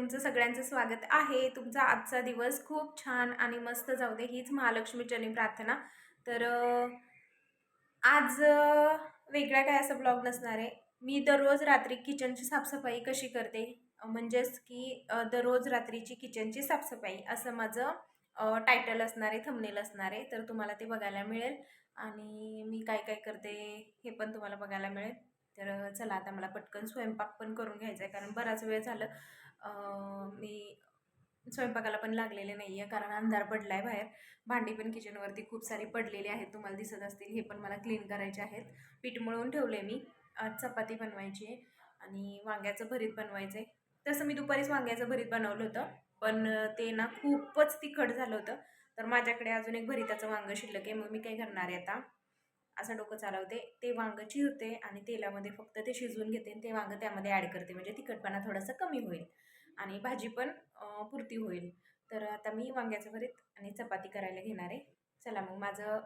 तुमचं सगळ्यांचं स्वागत आहे. तुमचा आजचा दिवस खूप छान आणि मस्त जाऊ दे हीच महालक्ष्मीचरणी प्रार्थना. तर आज वेगळा काय असा ब्लॉग नसणार आहे. मी दररोज रात्री किचनची साफसफाई कशी करते? म्हणजेच की दररोज रात्रीची किचनची साफसफाई असं माझं टायटल असणार आहे थंबनेल असणार आहे. तर तुम्हाला ते बघायला मिळेल. आणि मी काय काय करते हे पण तुम्हाला बघायला मिळेल. तर चला आता मला पटकन स्वयंपाक पण करून घ्यायचा आहे कारण बराच वेळ झालं. मी स्वयंपाकाला पण लागलेले नाही आहे कारण अंधार पडला आहे बाहेर. भांडी पण किचनवरती खूप सारी पडलेली आहेत तुम्हाला दिसत असतील हे पण मला क्लीन करायचे आहेत. पीठ मळून ठेवले मी. आज चपाती बनवायची आहे आणि वांग्याचं भरीत बनवायचं आहे तसं मी दुपारीच वांग्याचं भरीत बनवलं होतं पण ते ना खूपच तिखट झालं होतं. तर माझ्याकडे अजून एक भरिताचं वांगं शिल्लक आहे मग मी काय करणार आहे आता? असं डोकं चालवते. ते वांगं चिरते आणि तेलामध्ये फक्त ते शिजवून घेते आणि ते वांगं त्यामध्ये ॲड करते. म्हणजे तिखटपणा थोडासा कमी होईल आणि भाजी पण पुरती होईल. तर आता मी वांग्याचं भरीत आणि चपाती करायला घेणार आहे. चला मग माझं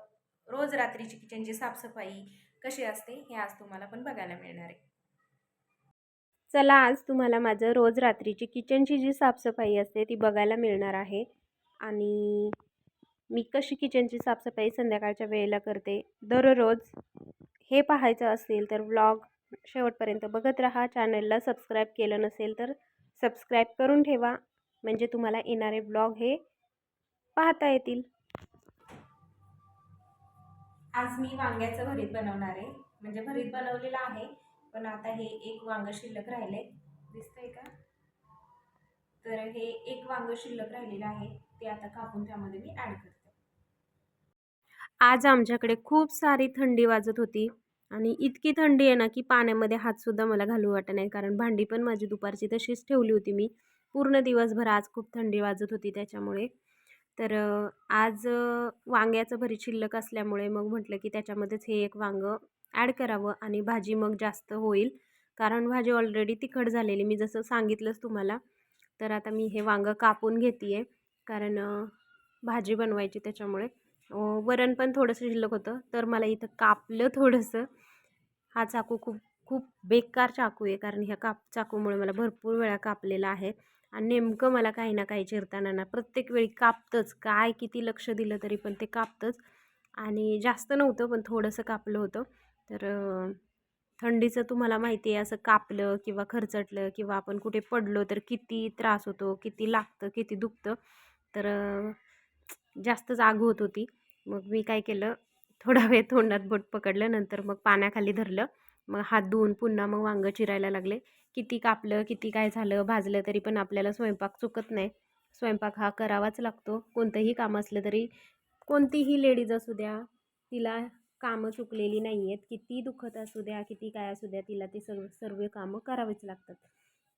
रोज रात्रीची किचनची साफसफाई कशी असते हे आज तुम्हाला पण बघायला मिळणार आहे. चला आज तुम्हाला माझं रोज रात्रीची किचनची जी साफसफाई असते ती बघायला मिळणार आहे. आणि मी कशी किचनची साफसफाई संध्याकाळच्या वेळेला करते? दररोज हे पाहायचं असेल तर व्लॉग शेवटपर्यंत बघत राहा. चॅनलला सबस्क्राईब केलं नसेल तर सबस्क्राईब करून ठेवा. म्हणजे तुम्हाला येणारे ब्लॉग हे पाहता येतील. आज मी वांग्याचं भरीत बनवणार आहे. म्हणजे भरीत बनवलेलं आहे. पण आता हे एक वांग शिल्लक राहिले दिसतंय का? तर हे एक वांग शिल्लक राहिलेलं आहे. ते आता कापून त्यामध्ये मी ॲड करते. आज आमच्याकडे खूप सारी थंडी वाजत होती आणि इतकी थंडी आहे ना की पाण्यामध्ये हातसुद्धा मला घालू वाटत नाही. कारण भांडी पण माझी दुपारची तशीच ठेवली होती मी. पूर्ण दिवसभर आज खूप थंडी वाजत होती त्याच्यामुळे. तर आज वांग्याचं भरी शिल्लक असल्यामुळे मग म्हटलं की त्याच्यामध्येच हे एक वांगं ॲड करावं आणि भाजी मग जास्त होईल. कारण भाजी ऑलरेडी तिखट झालेली मी जसं सांगितलंच तुम्हाला. तर आता मी हे वांगं कापून घेते आहे कारण भाजी बनवायची त्याच्यामुळे. वरण पण थोडंसं शिल्लक होतं. तर मला इथं कापलं थोडंसं. हा चाकू खूप खूप बेकार चाकू आहे कारण ह्या काप चाकूमुळे मला भरपूर वेळा कापलेला आहे. आणि नेमकं मला काही ना काही चिरताना ना प्रत्येक वेळी कापतंच. काय किती लक्ष दिलं तरी पण ते कापतंच. आणि जास्त नव्हतं पण थोडंसं कापलं होतं. तर थंडीचं तुम्हाला माहिती आहे असं कापलं किंवा खरचटलं किंवा आपण कुठे पडलो तर किती त्रास होतो किती लागतं किती दुखतं. तर जास्तच आग होत होती. मग मी काय केलं थोडा वेळ तोंडात बोट पकडलं नंतर मग पाण्याखाली धरलं. मग हात धुवून पुन्हा मग वांगं चिरायला लागले. किती कापलं किती काय झालं भाजलं तरी पण आपल्याला स्वयंपाक चुकत नाही. स्वयंपाक हा करावाच लागतो. कोणतंही काम असलं तरी कोणतीही लेडीज असू द्या तिला कामं चुकलेली नाही आहेत किती दुखत असू द्या किती काय असू द्या तिला ते सर्व सर्व कामं करावीच लागतात.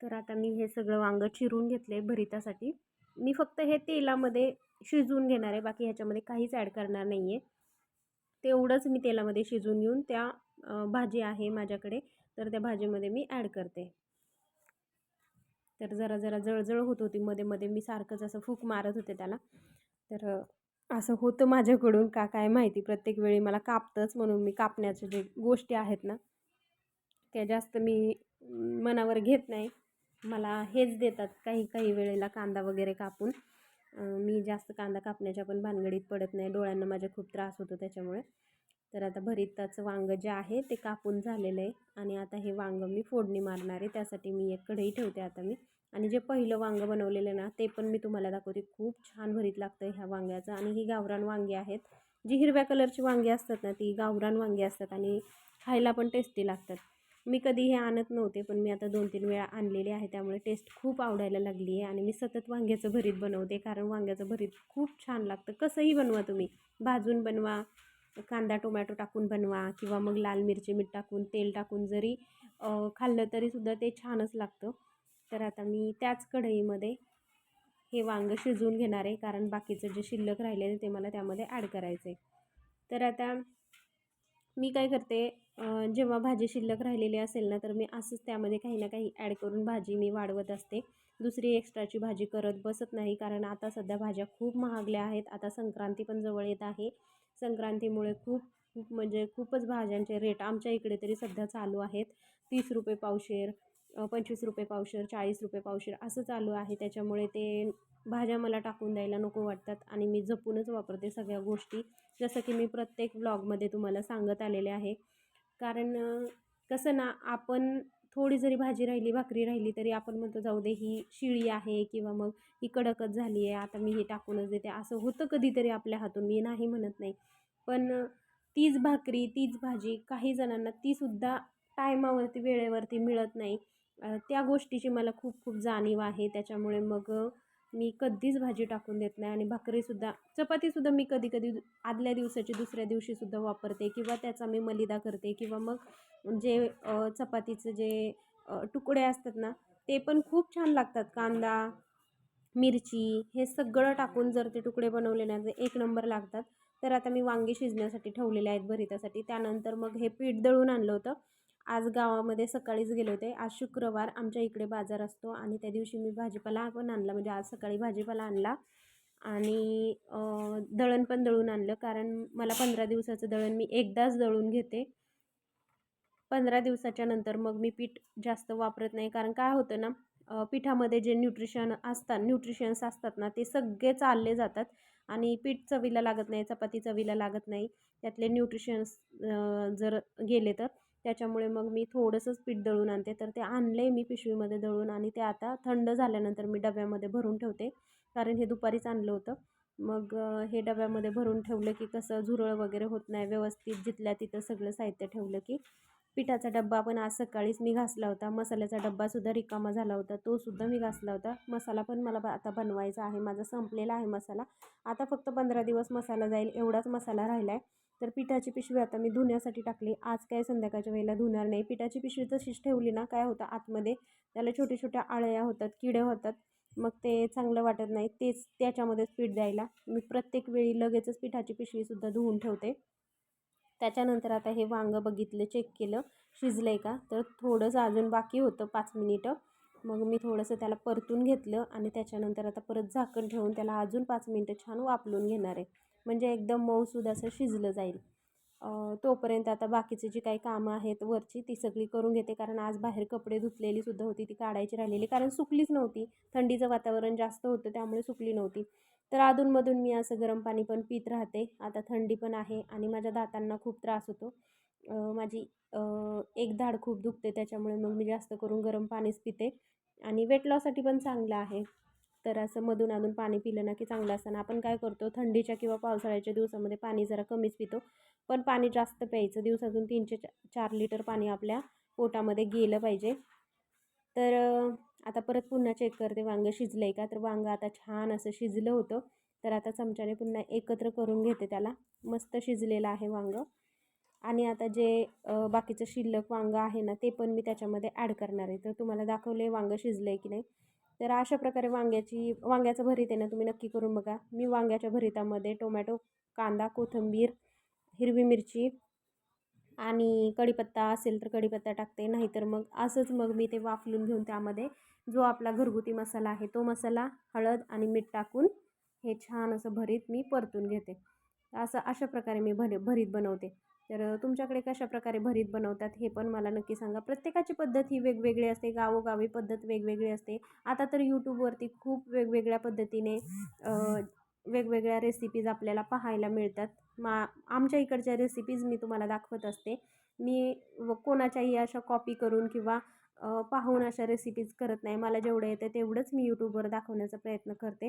तर आता मी हे सगळं वांगं चिरून घेतलं आहे भरितासाठी. मी फक्त हे तेलामध्ये शिजवून घेणार आहे. बाकी ह्याच्यामध्ये काहीच ॲड करणार नाही आहे तेवढंच मी तेलामध्ये शिजून घेऊन त्या भाजी आहे माझ्याकडे. तर त्या भाजीमध्ये मी ॲड करते. तर जरा जरा जळजळ होत होती. मध्ये मध्ये मी सारखंच असं फूक मारत होते त्याला. तर असं होतं माझ्याकडून. का काय माहिती? प्रत्येक वेळी मला कापतंच म्हणून मी कापण्याच्या जे गोष्टी आहेत ना त्या जास्त मी मनावर घेत नाही. मला हेच देतात काही काही वेळेला कांदा वगैरे कापून. मी जास्त कांदा कापण्याच्या पण भानगडीत पडत नाही. डोळ्यांना माझ्या खूप त्रास होतो त्याच्यामुळे. तर आता भरिताचं वांगं जे आहे ते कापून झालेलं आहे आणि आता हे वांगं मी फोडणी मारणार आहे. त्यासाठी मी एक कढई ठेवते आता मी. आणि जे पहिलं वांगं बनवलेलं ना ते पण मी तुम्हाला दाखवते. खूप छान भरीत लागतं ह्या वांग्याचं. आणि ही गावरान वांगी आहेत. जी हिरव्या कलरची वांगी असतात ना ती गावरान वांगी असतात आणि खायला पण टेस्टी लागतात. मी कधी हे आणत नव्हते पण मी आता दोन तीन वेळा आणलेले आहे. त्यामुळे टेस्ट खूप आवडायला लागली आहे आणि मी सतत वांग्याचं भरीत बनवते कारण वांग्याचं भरीत खूप छान लागतं. कसंही बनवा तुम्ही. भाजून बनवा कांदा टोमॅटो टाकून बनवा किंवा मग लाल मिरची मीठ टाकून तेल टाकून जरी खाल्लं तरीसुद्धा ते छानच लागतं. तर आता मी त्याच कढईमध्ये हे वांगं शिजवून घेणार आहे कारण बाकीचं जे शिल्लक राहिलेलं ते मला त्यामध्ये ॲड करायचं आहे तर आता मी काय करते जेव्हा भाजी शिल्लक राहिलेली असेल ना तर मी असंच त्यामध्ये काही ना काही ॲड करून भाजी मी वाढवत असते. दुसरी एक्स्ट्राची भाजी करत बसत नाही कारण आता सध्या भाज्या खूप महागल्या आहेत. आता संक्रांती पण जवळ येत आहे. संक्रांतीमुळे खूप खूप म्हणजे खूपच भाज्यांचे रेट आमच्या इकडे तरी सध्या चालू आहेत. तीस रुपये पावशेर पंचवीस रुपये पावशेर चाळीस रुपये पावशेर असं चालू आहे. त्याच्यामुळे ते भाज्या मला टाकून द्यायला नको वाटतात आणि मी जपूनच वापरते सगळ्या गोष्टी. जसं की मी प्रत्येक ब्लॉगमध्ये तुम्हाला सांगत आलेले आहे. कारण कसं ना आपण थोडी जरी भाजी राहिली भाकरी राहिली तरी आपण म्हणतो जाऊ दे ही शिळी आहे किंवा मग ही कडकच झाली आहे आता मी हे टाकूनच देते. असं होतं कधीतरी आपल्या हातून मी नाही म्हणत नाही. पण तीच भाकरी तीच भाजी काही जणांना तीसुद्धा टायमावरती वेळेवरती मिळत नाही. त्या गोष्टीची मला खूप खूप जाणीव आहे. त्याच्यामुळे मग मी कधीच भाजी टाकून देत नाही आणि भाकरीसुद्धा चपातीसुद्धा मी कधी कधी आदल्या दिवसाची दुसऱ्या दिवशीसुद्धा वापरते किंवा त्याचा मी मलिदा करते किंवा मग जे चपातीचं जे तुकडे असतात ना ते पण खूप छान लागतात. कांदा मिरची हे सगळं टाकून जर ते तुकडे बनवले ना ते एक नंबर लागतात. तर आता मी वांगी शिजण्यासाठी ठेवलेले आहेत भरितासाठी. त्यानंतर मग हे पीठ दळून आणलं होतं. आज गावामध्ये सकाळीच गेले होते. आज शुक्रवार आमच्या इकडे बाजार असतो आणि त्या दिवशी मी भाजीपाला पण आणला. म्हणजे आज सकाळी भाजीपाला आणला आणि दळण पण दळून आणलं. कारण मला पंधरा दिवसाचं दळण मी एकदाच दळून घेते. पंधरा दिवसाच्या नंतर मग मी पीठ जास्त वापरत नाही. कारण काय होतं ना पिठामध्ये जे न्यूट्रिशन असतात न्यूट्रिशन्स असतात ना ते सगळे चालले जातात आणि पीठ चवीला लागत नाही चपाती चवीला लागत नाही. त्यातले न्यूट्रिशन्स जर गेले तर. त्याच्यामुळे मग मी थोडंसंच पीठ दळून आणते. तर ते आणलं आहे मी पिशवीमध्ये दळून आणि ते आता थंड झाल्यानंतर मी डब्यामध्ये भरून ठेवते. कारण हे दुपारीच आणलं होतं. मग हे डब्यामध्ये भरून ठेवलं की कसं झुरळ वगैरे होत नाही. व्यवस्थित जिथल्या तिथं सगळं साहित्य ठेवलं की पिठाचा डब्बा पण आज सकाळीच मी घासला होता. मसाल्याचा डब्बासुद्धा रिकामा झाला होता. तोसुद्धा मी घासला होता. मसाला पण मला ब- आता बनवायचा आहे. माझा संपलेला आहे मसाला. आता फक्त पंधरा दिवस मसाला जाईल. एवढाच मसाला राहिला आहे तर पिठाची पिशवी आता मी धुण्यासाठी टाकली. आज काय संध्याकाळच्या वेळेला धुणार नाही. पिठाची पिशवी तशीच ठेवली ना काय होतं आतमध्ये? त्याला छोट्या छोट्या आळ्या होतात किडे होतात. मग ते चांगलं वाटत नाही. तेच त्याच्यामध्येच पीठ द्यायला. मी प्रत्येक वेळी लगेचच पिठाची पिशवीसुद्धा धुवून ठेवते. त्याच्यानंतर आता हे वांगं बघितलं चेक केलं. शिजलं आहे का? तर थोडंसं अजून बाकी होतं पाच मिनिटं. मग मी थोडंसं त्याला परतून घेतलं आणि त्याच्यानंतर आता परत झाकण ठेवून त्याला अजून पाच मिनिटं छान वापलून घेणार आहे. म्हणजे एकदम मऊसूद असं शिजलं जाईल. तोपर्यंत आता बाकीचे जी काही कामं आहेत वरची ती सगळी करून घेते. कारण आज बाहेर कपडे धुतलेली सुद्धा होती ती काढायची राहिलेली. कारण सुकलीच नव्हती. थंडीचं वातावरण जास्त होतं त्यामुळे सुकली नव्हती. तर अधूनमधून मी असं गरम पाणी पण पित राहते. आता थंडी पण आहे आणि माझ्या दातांना खूप त्रास होतो. माझी एक धाड खूप दुखते त्याच्यामुळे मग मी जास्त करून गरम पाणीच पिते. आणि वेट लॉससाठी पण चांगलं आहे. तर असं मधून अधून पाणी पिलं ना की चांगलं असताना आपण काय करतो थंडीच्या किंवा पावसाळ्याच्या दिवसामध्ये पाणी जरा कमीच पितो. पण पाणी जास्त प्यायचं. दिवसातून तीनशे चा चार लिटर पाणी आपल्या पोटामध्ये गेलं पाहिजे. तर आता परत पुन्हा चेक करते. वांगं शिजलं आहे का? तर वांगं आता छान असं शिजलं होतं. तर आता चमच्याने पुन्हा एकत्र करून घेते त्याला. मस्त शिजलेलं आहे वांगं. आणि आता जे बाकीचं शिल्लक वांगं आहे ना ते पण मी त्याच्यामध्ये ॲड करणार आहे. तर तुम्हाला दाखवले वांगं शिजलं आहे की नाही. तर अशा प्रकारे वांग्याची वांग्याचं भरीत आहे ना तुम्ही नक्की करून बघा. मी वांग्याच्या भरीतामध्ये टोमॅटो कांदा कोथिंबीर हिरवी मिरची आणि कढीपत्ता असेल तर कढीपत्ता टाकते नाहीतर मग असंच मग मी ते वाफलून घेऊन त्यामध्ये जो आपला घरगुती मसाला आहे तो मसाला हळद आणि मीठ टाकून हे छान असं भरीत मी परतून घेते. असं अशा प्रकारे मी भरी भरीत बनवते. तर तुमच्याकडे कशा प्रकारे भरीत बनवतात हे पण मला नक्की सांगा. प्रत्येकाची पद्धत ही वेगवेगळी असते. गावोगावी पद्धत वेगवेगळी असते. आता तर यूट्यूबवरती खूप वेगवेगळ्या पद्धतीने वेगवेगळ्या रेसिपीज आपल्याला पाहायला मिळतात. मा आमच्या इकडच्या रेसिपीज मी तुम्हाला दाखवत असते. मी व कोणाच्याही अशा कॉपी करून किंवा पाहून अशा रेसिपीज करत नाही. मला जेवढं येतं तेवढंच मी यूट्यूबवर दाखवण्याचा प्रयत्न करते.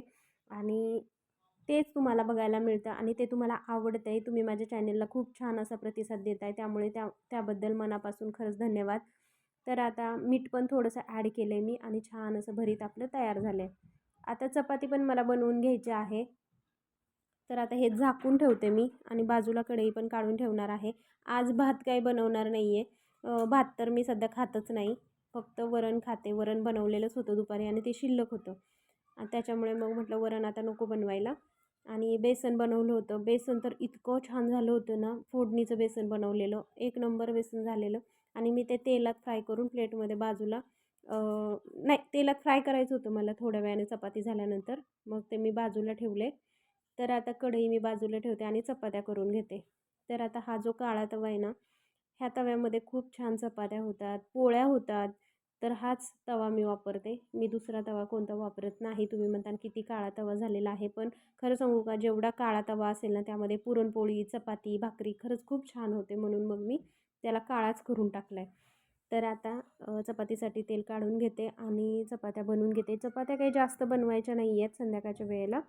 आणि तेच तुम्हाला बघायला मिळतं आणि ते तुम्हाला आवडतं आहे तुम्ही माझ्या चॅनेलला खूप छान असा प्रतिसाद देत आहे त्यामुळे त्या त्याबद्दल मनापासून खरंच धन्यवाद. तर आता मीठ पण थोडंसं ॲड केलं आहे मी आणि छान असं भरीत आपलं तयार झालं आहे आता चपाती पण मला बनवून घ्यायची आहे. तर आता हे झाकून ठेवते मी आणि बाजूला कढई पण काढून ठेवणार आहे. आज भात काही बनवणार नाही आहे भात तर मी सध्या खातच नाही. फक्त वरण खाते. वरण बनवलेलंच होतं दुपारी आणि ते शिल्लक होतं. आणि त्याच्यामुळे मग म्हटलं वरण आता नको बनवायला. आणि बेसन बनवलं होतं. बेसन तर इतकं छान झालं होतं ना फोडणीचं बेसन बनवलेलं. एक नंबर बेसन झालेलं. आणि मी ते तेलात फ्राय करून प्लेटमध्ये बाजूला नाही तेलात फ्राय करायचं होतं मला थोड्या वेळाने चपाती झाल्यानंतर. मग ते मी बाजूला ठेवले. तर आता कढई मी बाजूला ठेवते आणि चपात्या करून घेते. तर आता हा जो काळा तवा आहे ना ह्या तव्यामध्ये खूप छान चपात्या होतात पोळ्या होतात. तर हाच तवा मी वापरते. मी दुसरा तवा कोणता वापरत नाही. तुम्ही म्हणता किती काळा तवा झालेला आहे. पण खरं सांगू का जेवढा काळा तवा असेल ना त्यामध्ये पुरणपोळी चपाती भाकरी खरंच खूप छान होते म्हणून मग मी त्याला काळाच करून टाकला आहे तर आता चपातीसाठी तेल काढून घेते आणि चपात्या बनवून घेते. चपात्या काही जास्त बनवायच्या नाही आहेत संध्याकाळच्या वेळेला.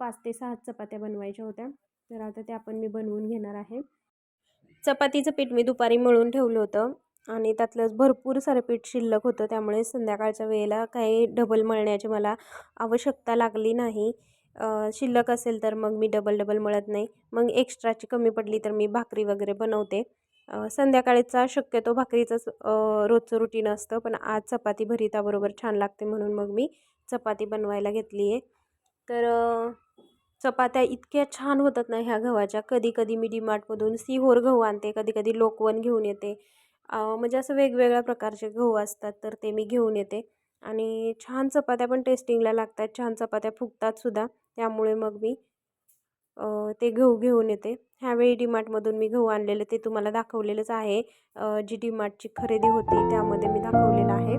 पाच ते सहा चपात्या बनवायच्या होत्या. तर आता त्या पण मी बनवून घेणार आहे. चपातीचं पीठ मी दुपारी मळून ठेवलं होतं. आणि त्यातलंच भरपूर सारं पीठ शिल्लक होतं. त्यामुळे संध्याकाळच्या वेळेला काही डबल मळण्याची मला आवश्यकता लागली नाही. शिल्लक असेल तर मग मी डबल डबल मळत नाही. मग एक्स्ट्राची कमी पडली तर मी भाकरी वगैरे बनवते. संध्याकाळीचा शक्यतो भाकरीचंच रोजचं रुटीन असतं. पण आज चपाती भरिताबरोबर छान लागते म्हणून मग मी चपाती बनवायला घेतली आहे. तर चपात्या इतक्या छान होतात ना ह्या गव्हाच्या. कधी कधी मी डीमार्टमधून सिहोर गहू आणते. कधी कधी लोकवन घेऊन येते. म्हणजे असं वेगवेगळ्या प्रकारचे गहू असतात तर ते मी घेऊन येते. आणि छान चपात्या पण टेस्टिंगला लागतात छान चपात्या फुगतात सुद्धा. त्यामुळे मग मी ते गहू घेऊन येते. ह्यावेळी डीमार्टमधून मी गहू आणलेले ते तुम्हाला दाखवलेलंच आहे. जी डीमार्टची खरेदी होती त्यामध्ये मी दाखवलेलं आहे.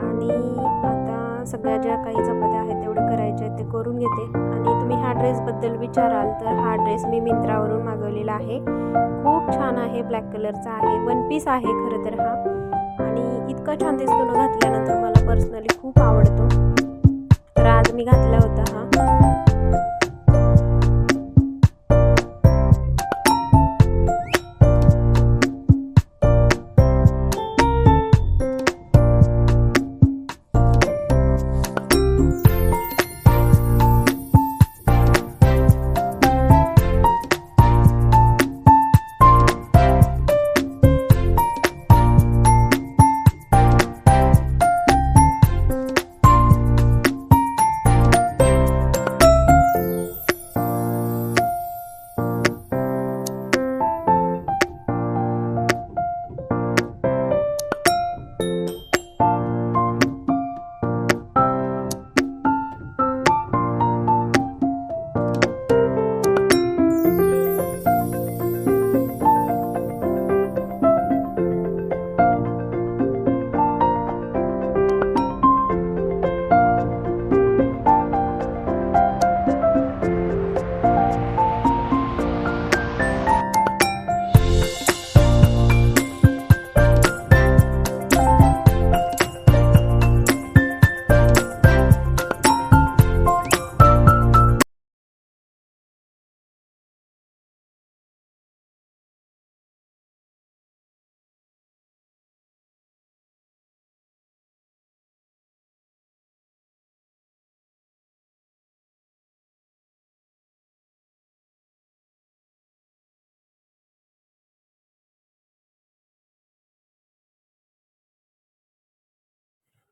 आणि आता सगळ्या ज्या काही चपात्या करायचे ते करून घेते. आणि तुम्ही ह्या ड्रेसबद्दल विचाराल तर हा ड्रेस मी मिंत्रावरून मागवलेला आहे. खूप छान आहे ब्लॅक कलरचा आहे वन पीस आहे खरं तर हा. आणि इतका छान दिसतो ना घातल्यानंतर मला पर्सनली खूप आवडतो. तर आज मी घातला होता हा.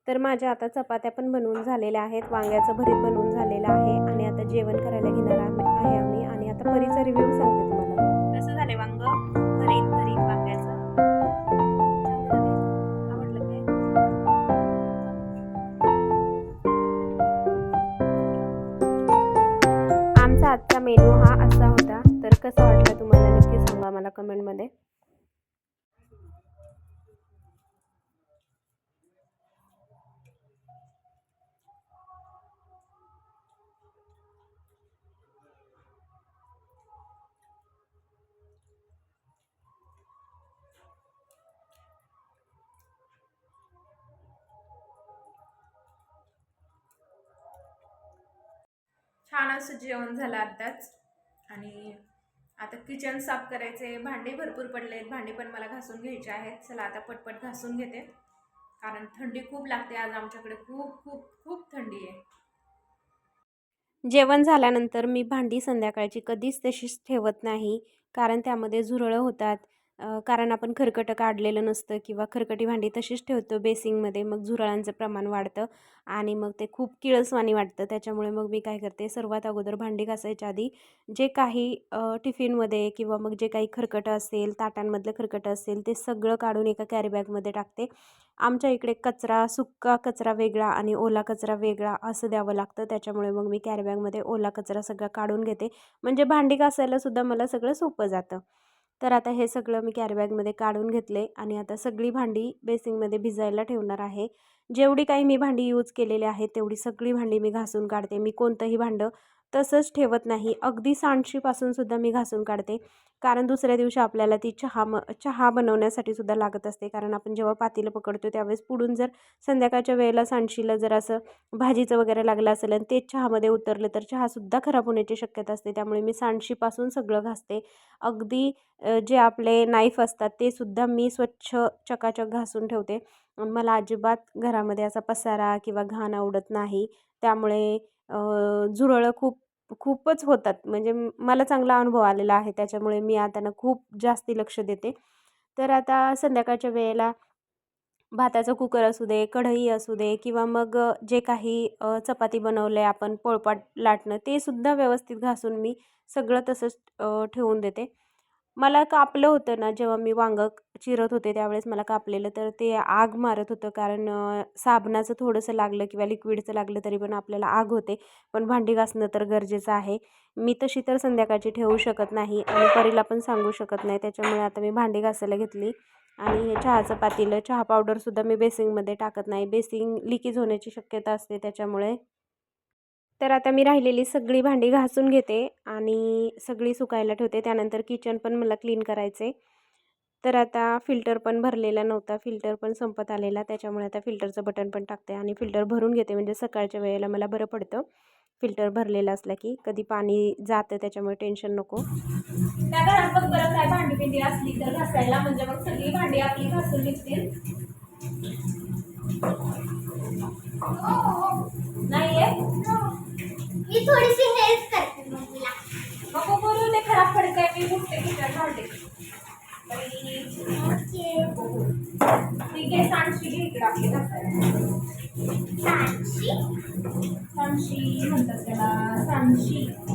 तर माझ्या आता चपात्या पण बनवून झालेल्या आहेत वांग्याचं भरीत बनवून झालेलं आहे आणि आता जेवण करायला घेणार आहे आम्ही आणि आता परीचा रिव्ह्यू सांगते तुम्हाला. कसं झालं वांग? भरीत भरीत वांग्याचं? आमचा आजचा मेनू हा असा होता. तर कसा वाटला तुम्हाला? नक्की सांगा मला कमेंटमध्ये छान असं जेवण झालं आत्ताच. आणि आता किचन साफ करायचे भांडे भरपूर पडले आहेत. भांडे पण मला घासून घ्यायचे आहेत. चला आता पटपट घासून घेते. कारण थंडी खूप लागते आज. आमच्याकडे खूप खूप खूप थंडी आहे. जेवण झाल्यानंतर मी भांडी संध्याकाळची कधीच तशीच ठेवत नाही. कारण त्यामध्ये झुरळं होतात. कारण आपण खरकटं काढलेलं नसतं किंवा खरकटी भांडी तशीच ठेवतो बेसिंगमध्ये मग झुरळांचं प्रमाण वाढतं आणि मग ते खूप किळसवाणी वाटतं. त्याच्यामुळे मग मी काय करते सर्वात अगोदर भांडी घासायच्या आधी जे काही टिफिनमध्ये किंवा मग जे काही खरकटं असेल ताटांमधलं खरकटं असेल ते सगळं काढून एका कॅरीबॅगमध्ये टाकते. आमच्या इकडे कचरा सुक्का कचरा वेगळा आणि ओला कचरा वेगळा असं द्यावं लागतं. त्याच्यामुळे मग मी कॅरीबॅगमध्ये ओला कचरा सगळा काढून घेते. म्हणजे भांडी घासायला सुद्धा मला सगळं सोपं जातं. तर आता हे सगळं मी कॅरीबॅगमध्ये काढून घेतले आणि आता सगळी भांडी बेसिंगमध्ये भिजायला ठेवणार आहे. जेवढी काही मी भांडी यूज केलेली आहेत तेवढी सगळी भांडी मी घासून काढते. मी कोणतंही भांडं तसंच ठेवत नाही. अगदी सांडशीपासून सुद्धा मी घासून काढते. कारण दुसऱ्या दिवशी आपल्याला ती चहा म चहा बनवण्यासाठी सुद्धा लागत असते. कारण आपण जेव्हा पातेलं पकडतो त्यावेळेस पुढून जर संध्याकाळच्या वेळेला सांडशीला जर असं भाजीचं वगैरे लागलं असेल आणि तेच चहामध्ये उतरलं तर चहासुद्धा खराब होण्याची शक्यता असते. त्यामुळे मी सांडशीपासून सगळं घासते. अगदी जे आपले नाईफ असतात ते सुद्धा मी स्वच्छ चकाचक घासून ठेवते. मला अजिबात घरामध्ये असा पसारा किंवा घाण आवडत नाही. त्यामुळे झुरळं खूप खूपच होतात. म्हणजे मला चांगला अनुभव आलेला आहे. त्याच्यामुळे मी आताना खूप जास्ती लक्ष देते. तर आता संध्याकाळच्या वेळेला भाताचं कुकर असू दे कढई असू दे किंवा मग जे काही चपाती बनवलं आहे आपण पोळपाट लाटणं ते सुद्धा व्यवस्थित घासून मी सगळं तसंच ठेवून देते. मला कापलं होतं ना जेव्हा मी वांगं चिरत होते त्यावेळेस मला कापलेलं तर ते आग मारत होतं. कारण साबणाचं थोडंसं लागलं किंवा लिक्विडचं लागलं तरी पण आपल्याला आग होते. पण भांडी घासणं तर गरजेचं आहे. मी तशी तर संध्याकाळची ठेवू शकत नाही आणि परीला पण सांगू शकत नाही. त्याच्यामुळे आता मी भांडी घासायला घेतली आणि हे चहाचं पातेलं चहा पावडरसुद्धा मी बेसिंगमध्ये टाकत नाही. बेसिंग लिकेज होण्याची शक्यता असते त्याच्यामुळे तर आता मी राहिलेली सगळी भांडी घासून घेते आणि सगळी सुकायला ठेवते. त्यानंतर किचन पण मला क्लीन करायचे तर आता फिल्टर पण भरलेला नव्हता. फिल्टर पण संपत आलेला. त्याच्यामुळे आता फिल्टरचं बटन पण टाकते आणि फिल्टर भरून घेते. म्हणजे सकाळच्या वेळेला मला बरं पडतं. फिल्टर भरलेला असला की कधी पाणी जातं त्याच्यामुळे टेन्शन नको. त्या घरात बघ बरं काय भांडी पिंडी असली तर घासायला. म्हणजे मग सगळी भांडी आपली घासून निघतील. नाहीये? मी थोडीशी हेल्प करते मम्मीला नको बोलू ते खराब पडतंय. मी कुठे किचन भांडे ठीक आहे सांडशी घे इकडे आपली सांची सांडशी? म्हणतात त्याला सांडशी सांडशी.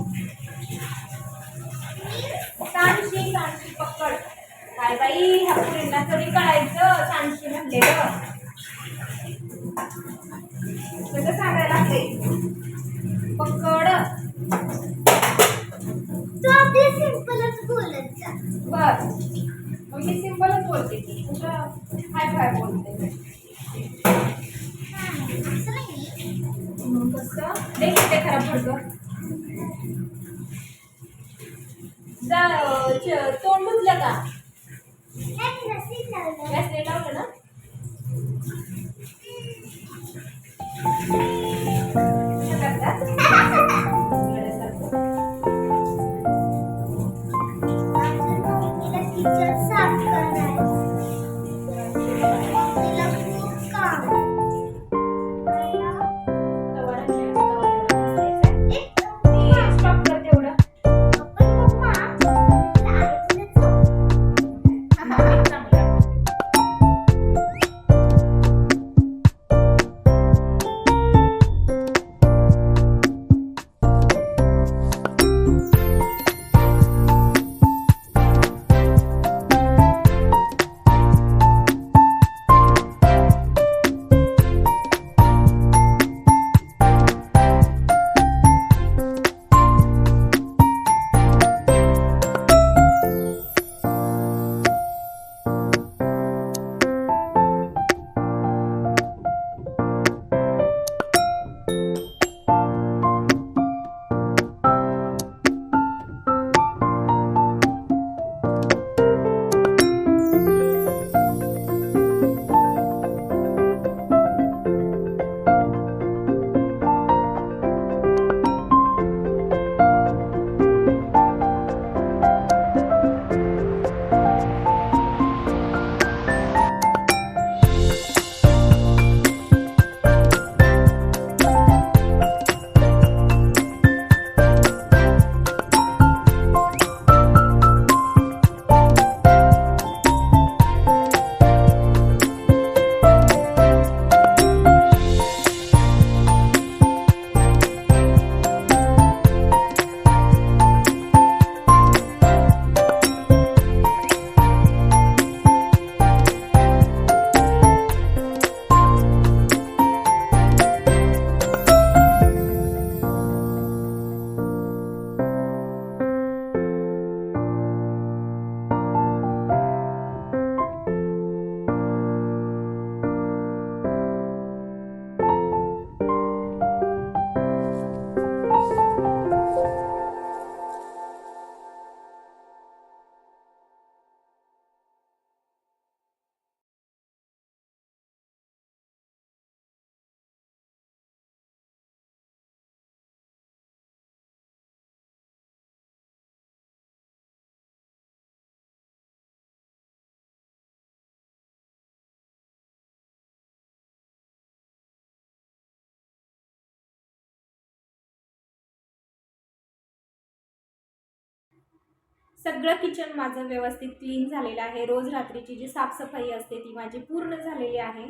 सगळं किचन माझं व्यवस्थित क्लीन झालेलं आहे. रोज रात्रीची जी साफसफाई असते ती माझी पूर्ण झालेली आहे.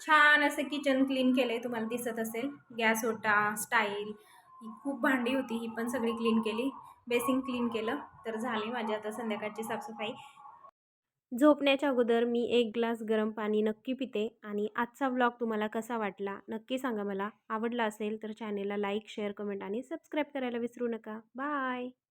छान असं किचन क्लीन केलं आहे तुम्हाला दिसत असेल. गॅस ओटा स्टाईल ही खूप भांडी होती ही पण सगळी क्लीन केली. बेसिंग क्लीन केलं तर झाली माझी आता संध्याकाळची साफसफाई. झोपण्याच्या अगोदर मी एक ग्लास गरम पाणी नक्की पिते आणि आजचा व्लॉग तुम्हाला कसा वाटला नक्की सांगा मला. आवडला असेल तर चॅनेलला लाईक शेअर कमेंट आणि सबस्क्राईब करायला विसरू नका. बाय